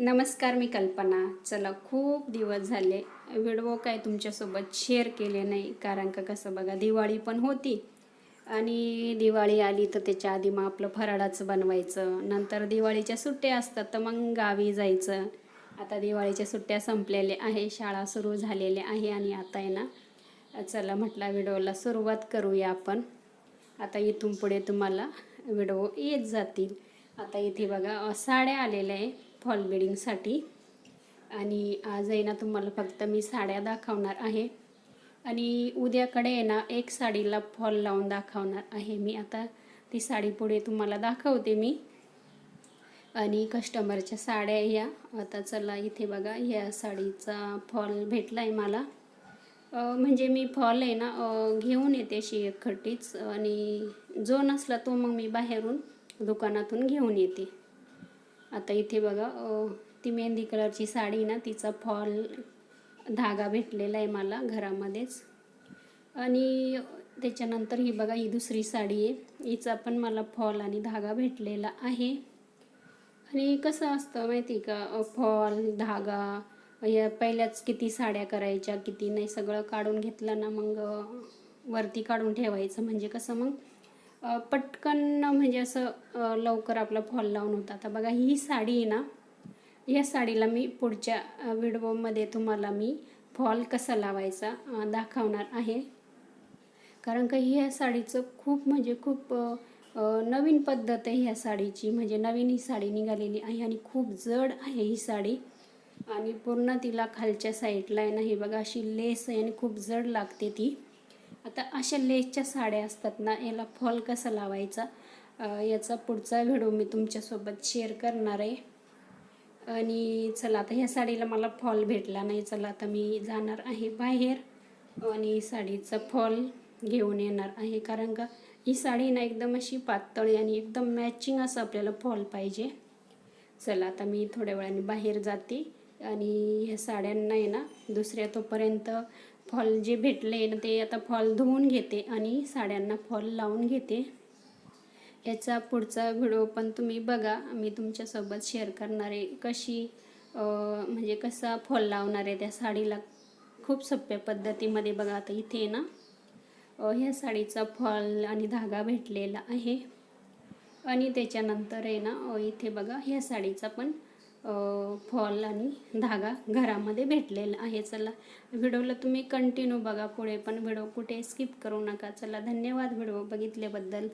नमस्कार मी कल्पना. चला खूप दिवस झाले. व्हिडिओ काय तुमच्यासोबत शेअर केले नाही कारण का कसं बघा दिवाळी पण होती. आणि दिवाळी आली तर त्याच्या आधी मग आपलं फराळाचं बनवायचं. नंतर दिवाळीच्या सुट्ट्या असतात तर मग गावी जायचं. आता दिवाळीच्या सुट्ट्या संपलेल्या आहे शाळा सुरू झालेल्या आहे आणि आता आहे ना चला म्हटलं व्हिडिओला सुरुवात करूया आपण. आता इथून पुढे तुम्हाला व्हिडिओ येत जातील. आता इथे बघा साड्या आलेल्या आहे. फॉल बिडिंगसाठी. आणि आज आहे ना तुम्हाला फक्त मी साड्या दाखवणार आहे. आणि उद्याकडे आहे ना एक साडीला फॉल लावून दाखवणार आहे. मी आता ती साडी पुढे तुम्हाला दाखवते मी. आणि कस्टमरच्या साड्या या. आता चला इथे बघा या साडीचा फॉल भेटला आहे मला म्हणजे मी फॉल आहे ना घेऊन येते अशी एक खट्टीच आणि जो नसला तो मग मी बाहेरून दुकानातून घेऊन येते. आता इथे बघा ती मेहंदी कलरची साडी ना तिचा फॉल धागा भेटलेला आहे मला घरामध्येच. आणि त्याच्यानंतर ही बघा ही दुसरी साडी आहे. हिचा पण मला फॉल आणि धागा भेटलेला आहे. आणि कसं असतं माहिती आहे का फॉल धागा या पहिल्याच किती साड्या करायच्या किती नाही सगळं काढून घेतलं ना मग वरती काढून ठेवायचं. म्हणजे कसं मग पटकन म्हणजे असं लवकर आपला फॉल लावून होता. आता बघा ही साडी आहे ना या साडीला मी पुढच्या व्हिडिओमध्ये तुम्हाला मी फॉल कसा लावायचा दाखवणार आहे. कारण का ह्या साडीचं खूप म्हणजे खूप नवीन पद्धत आहे ह्या साडीची. म्हणजे नवीन ही साडी निघालेली आहे आणि खूप जड आहे ही साडी. आणि पूर्ण तिला खालच्या साईडला आहे ना हे बघा अशी लेस आहे आणि खूप जड लागते ती. आता अशा लेसच्या साड्या असतात ना याला फॉल कसा लावायचा याचा पुढचा व्हिडिओ मी तुमच्यासोबत शेअर करणार आहे. आणि चला आता ह्या साडीला मला फॉल भेटला नाही चला आता मी जाणार आहे बाहेर आणि साडीचा फॉल घेऊन येणार आहे. कारण का ही साडी ना एकदम अशी पातळी आणि एकदम मॅचिंग असं आपल्याला फॉल पाहिजे. चला आता मी थोड्या वेळाने बाहेर जाते आणि ह्या साड्यांना आहे ना दुसऱ्या तोपर्यंत फॉल जे भेटले ना ते आता फॉल धुवून घेते आणि साड्यांना फॉल लावून घेते. याचा पुढचा व्हिडिओ पण तुम्ही बघा. मी तुमच्यासोबत शेअर करणार आहे कशी म्हणजे कसा फॉल लावणार आहे त्या साडीला. खूप सोप्या पद्धतीमध्ये बघा आता इथे ना ह्या साडीचा फॉल आणि धागा भेटलेला आहे. आणि त्याच्यानंतर आहे ना इथे बघा ह्या साडीचा पण फॉल आणि धागा घरामध्ये भेटलेला आहे. चला व्हिडिओला तुम्ही कंटिन्यू बघा. पुढे पण व्हिडिओ कुठे स्किप करू नका. चला धन्यवाद व्हिडिओ बघितल्याबद्दल.